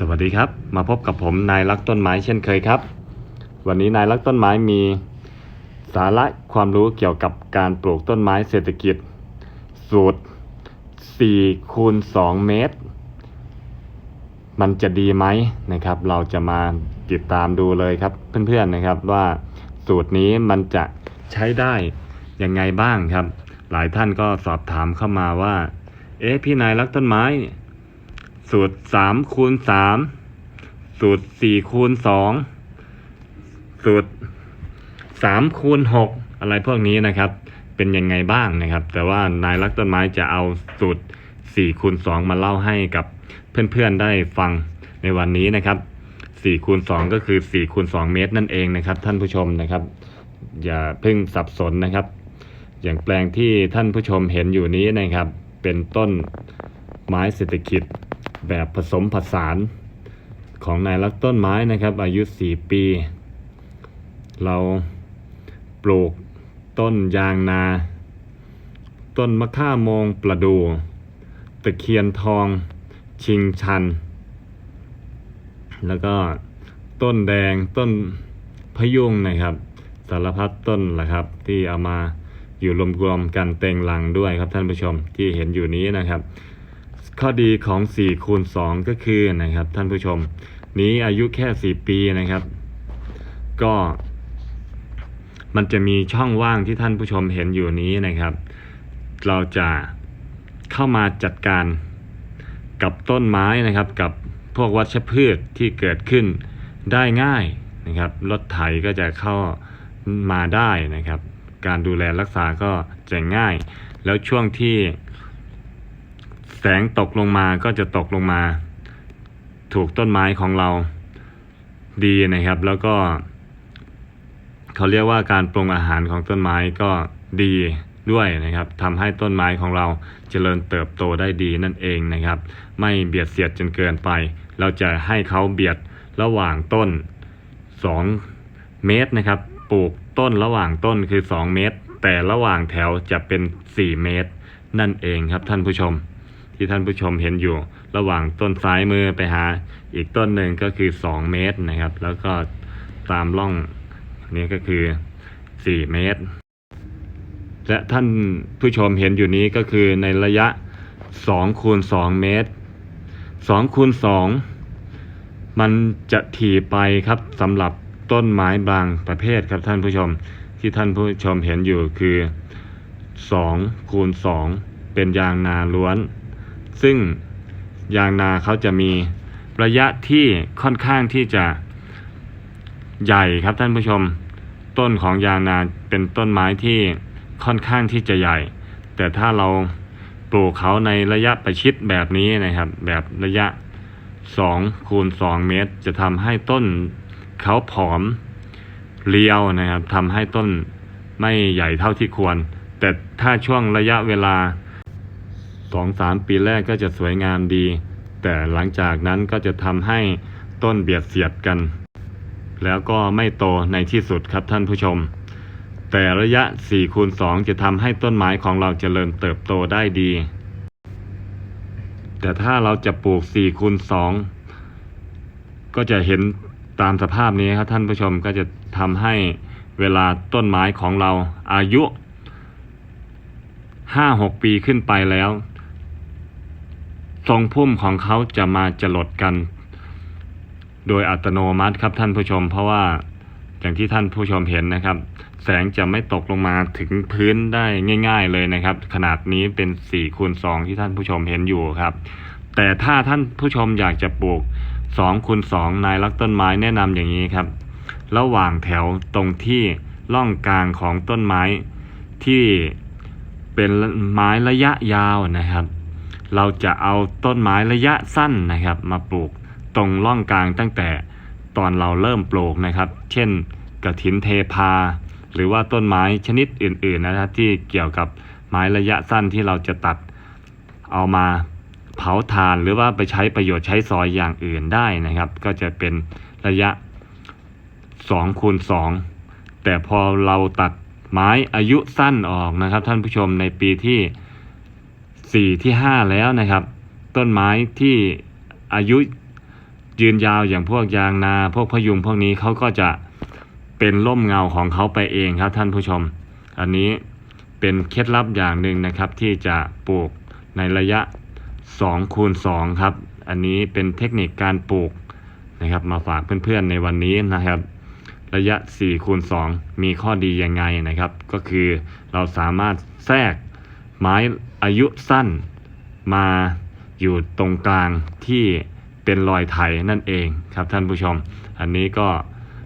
สวัสดีครับ มาพบกับผมนายรักต้นไม้เช่นเคยครับ วันนี้นายรักต้นไม้มีสาระความรู้เกี่ยวกับการปลูกต้นไม้เศรษฐกิจ สูตร4คูณ2เมตร มันจะดีไหมนะครับ เราจะมาติดตามดูเลยครับเพื่อนๆนะครับว่าสูตรนี้มันจะใช้ได้ยังไงบ้างครับ หลายท่านก็สอบถามเข้ามาว่า เอ๊ะพี่นายรักต้นไม้ สูตรสามคูณสามสูตรสี่คูณสองสูตรสามคูณหกอะไรพวกนี้นะครับ เป็นยังไงบ้างนะครับ แต่ว่านายรักต้นไม้จะเอาสูตรสี่คูณสองมาเล่าให้กับเพื่อนๆได้ฟังในวันนี้นะครับสี่คูณสองก็คือสี่คูณสองเมตรนั่นเองนะครับ ท่านผู้ชมนะครับ อย่าเพิ่งสับสนนะครับ อย่างแปลงที่ท่านผู้ชมเห็นอยู่นี้นะครับ เป็นต้นไม้เศรษฐกิจ แบบผสมผสานของนายรักต้นไม้นะครับ อายุ 4 ปี เราปลูกต้นยางนา ต้นมะข่ามงประดู ตะเคียนทอง ชิงชัน แล้วก็ต้นแดงต้นพะยุงนะครับ สารพัดต้นแหละครับ ที่เอามาอยู่รวมๆกันเต็งหลังด้วยครับท่านผู้ชมที่เห็นอยู่นี้นะครับ ข้อดีของ4คูณ2ก็คือนะครับท่านผู้ชม นี้อายุแค่ 4 ปีนะครับ ก็มันจะมีช่องว่างที่ท่านผู้ชมเห็นอยู่นี้นะครับ เราจะเข้ามาจัดการกับต้นไม้นะครับกับพวกวัชพืชที่เกิดขึ้นได้ง่ายนะครับ รถไถก็จะเข้ามาได้นะครับ การดูแลรักษาก็จะง่าย แล้วช่วงที่ แสงตกลงมาก็จะตกลงมา ถูกต้นไม้ของเราดีนะครับ แล้วก็ เขาเรียกว่าการปรุงอาหารของต้นไม้ก็ดีด้วยนะครับทำให้ต้นไม้ของเราเจริญเติบโตได้ดีนั่นเองนะครับ ไม่เบียดเสียดจนเกินไป เราจะให้เขาเบียดระหว่างต้น 2 เมตรนะครับ ปลูกต้นระหว่างต้นคือ 2 เมตร แต่ระหว่างแถวจะเป็น 4 เมตร นั่นเองครับท่านผู้ชม ที่ท่านผู้ชมเห็นอยู่ ระหว่างต้นซ้ายมือไปหา อีกต้นหนึ่งก็คือ 2 เมตรนะครับ แล้วก็ตามร่องนี้ก็คือ 4 เมตร และท่านผู้ชมเห็นอยู่นี้ก็คือในระยะ2คูณ2เมตร2คูณ2มันจะถี่ไปครับสำหรับต้นไม้บางประเภทครับท่านผู้ชมที่ท่านผู้ชมเห็นอยู่คือ2คูณ2เป็นยางนาล้วน ซึ่งยางนาเขาจะมีระยะที่ค่อนข้างที่จะใหญ่ครับท่านผู้ชม ต้นของยางนาเป็นต้นไม้ที่ค่อนข้างที่จะใหญ่ แต่ถ้าเราปลูกเขาในระยะประชิดแบบนี้นะครับ แบบระยะ2คูณ2เมตร จะทำให้ต้นเขาผอมเรียวนะครับทำให้ต้นไม่ใหญ่เท่าที่ควร แต่ถ้าช่วงระยะเวลา สองสามปีแรกก็จะสวยงามดี แต่หลังจากนั้นก็จะทำให้ต้นเบียดเสียดกัน แล้วก็ไม่โตในที่สุดครับท่านผู้ชม แต่ระยะ4คูณ2จะทำให้ต้นไม้ของเราเจริญเติบโตได้ดี แต่ถ้าเราจะปลูก4คูณ2ก็จะเห็นตามสภาพนี้ครับท่านผู้ชมก็จะทำให้เวลาต้นไม้ของเราอายุห้าหกปีขึ้นไปแล้ว ทรงพุ่มของเขาจะมาจรดกัน โดยอัตโนมัติครับท่านผู้ชม เพราะว่าอย่างที่ท่านผู้ชมเห็นนะครับ แสงจะไม่ตกลงมาถึงพื้นได้ง่าย ๆเลยนะครับ ขนาดนี้เป็น4คูณ2ที่ท่านผู้ชมเห็นอยู่ครับ แต่ถ้าท่านผู้ชมอยากจะปลูก2คูณ2ในรักต้นไม้แนะนำอย่างนี้ครับ ระหว่างแถวตรงที่ร่องกลางของต้นไม้ที่เป็นไม้ระยะยาวนะครับ เราจะเอาต้นไม้ระยะสั้นนะครับ มาปลูกตรงร่องกลางตั้งแต่ตอนเราเริ่มปลูกนะครับ เช่นกระถินเทพา หรือว่าต้นไม้ชนิดอื่น ๆนะครับ ที่เกี่ยวกับไม้ระยะสั้นที่เราจะตัดเอามาเผาถ่านหรือว่าไปใช้ประโยชน์ใช้ซอยอย่างอื่นได้นะครับ ก็จะเป็นระยะ2คูณ2แต่พอเราตัดไม้อายุสั้นออกนะครับ ท่านผู้ชมในปีที่ 4 ที่ 5 แล้วนะครับ ต้นไม้ที่อายุยืนยาวอย่างพวกยางนา พวกพยุงพวกนี้เขาก็จะเป็นร่มเงาของเขาไปเองครับท่านผู้ชม อันนี้เป็นเคล็ดลับอย่างหนึ่งนะครับ ที่จะปลูกในระยะ2คูณ2ครับ อันนี้เป็นเทคนิคการปลูกนะครับ มาฝากเพื่อนๆในวันนี้นะครับ ระยะ4คูณ2มีข้อดียังไงนะครับ ก็คือเราสามารถแทรก ไม้อายุสั้นมาอยู่ตรงกลางที่เป็นรอยไถนั่นเองครับท่านผู้ชม อันนี้ก็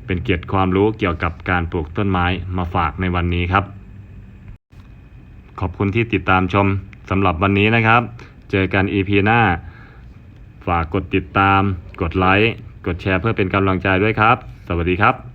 เป็นเกียรติความรู้เกี่ยวกับการปลูกต้นไม้มาฝากในวันนี้ครับ ขอบคุณที่ติดตามชมสำหรับวันนี้นะครับ เจอกัน EP หน้า ฝากกดติดตาม กดไลค์ กดแชร์เพื่อเป็นกำลังใจด้วยครับ สวัสดีครับ